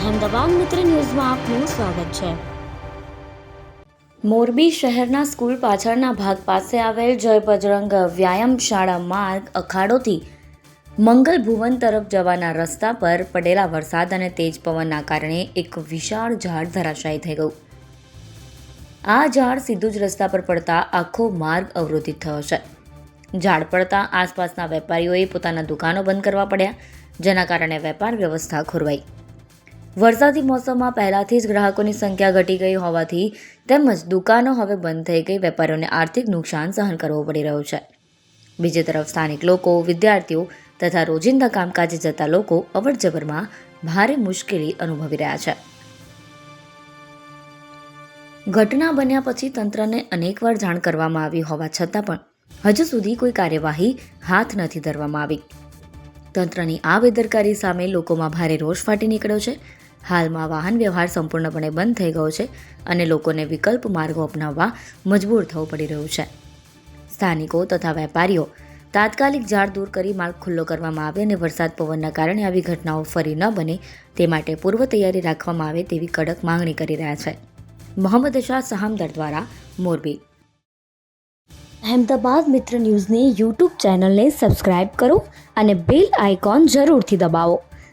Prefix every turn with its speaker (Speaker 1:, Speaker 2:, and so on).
Speaker 1: અહેમદાબાદ મિત્ર ન્યૂઝમાં આપનું સ્વાગત છે. મોરબી શહેરના સ્કૂલ પાછળના ભાગ પાસે આવેલ જય બજરંગ વ્યાયામશાળા માર્ગ અખાડોથી મંગલ ભુવન તરફ જવાના રસ્તા પર પડેલા વરસાદ અને તેજ પવનના કારણે એક વિશાળ ઝાડ ધરાશાયી થઈ ગયું. આ ઝાડ સીધું જ રસ્તા પર પડતા આખો માર્ગ અવરોધિત થયો છે. ઝાડ પડતા આસપાસના વેપારીઓએ પોતાના દુકાનો બંધ કરવા પડ્યા, જેના કારણે વેપાર વ્યવસ્થા ખોરવાઈ. વરસાદી મોસમમાં પહેલાથી જ ગ્રાહકોની સંખ્યા ઘટી ગઈ હોવાથી તેમજ દુકાનો હવે બંધ થઈ ગઈ. વેપારીઓને આર્થિક નુકસાન સહન કરવું પડી રહ્યું છે. બીજી તરફ સ્થાનિક લોકો, વિદ્યાર્થીઓ તથા રોજિંદા કામકાજે જતા લોકો અવરજવરમાં ભારે મુશ્કેલી અનુભવી રહ્યા છે. ઘટના બન્યા પછી તંત્રને અનેકવાર જાણ કરવામાં આવી હોવા છતાં પણ હજુ સુધી કોઈ કાર્યવાહી હાથ નથી ધરવામાં આવી. તંત્રની આ બેદરકારી સામે લોકોમાં ભારે રોષ ફાટી નીકળ્યો છે. હાલમાં વાહન વ્યવહાર સંપૂર્ણપણે બંધ થઈ ગયો છે અને લોકોને વિકલ્પ માર્ગો અપનાવવા મજબૂર થવું પડી રહ્યું છે. સ્થાનિકો તથા વેપારીઓ તાત્કાલિક ઝાડ દૂર કરી માર્ગ ખુલ્લો કરવામાં આવે અને વરસાદ પવનના કારણે આવી ઘટનાઓ ફરી ન બને તે માટે પૂર્વ તૈયારી રાખવામાં આવે તેવી કડક માંગણી કરી રહ્યા છે. મોહમ્મદ શાહ સહામદર દ્વારા મોરબી. અહેમદાબાદ મિત્ર ન્યૂઝની યુટ્યુબ ચેનલને સબસ્ક્રાઇબ કરો અને બેલ આઇકોન જરૂરથી દબાવો.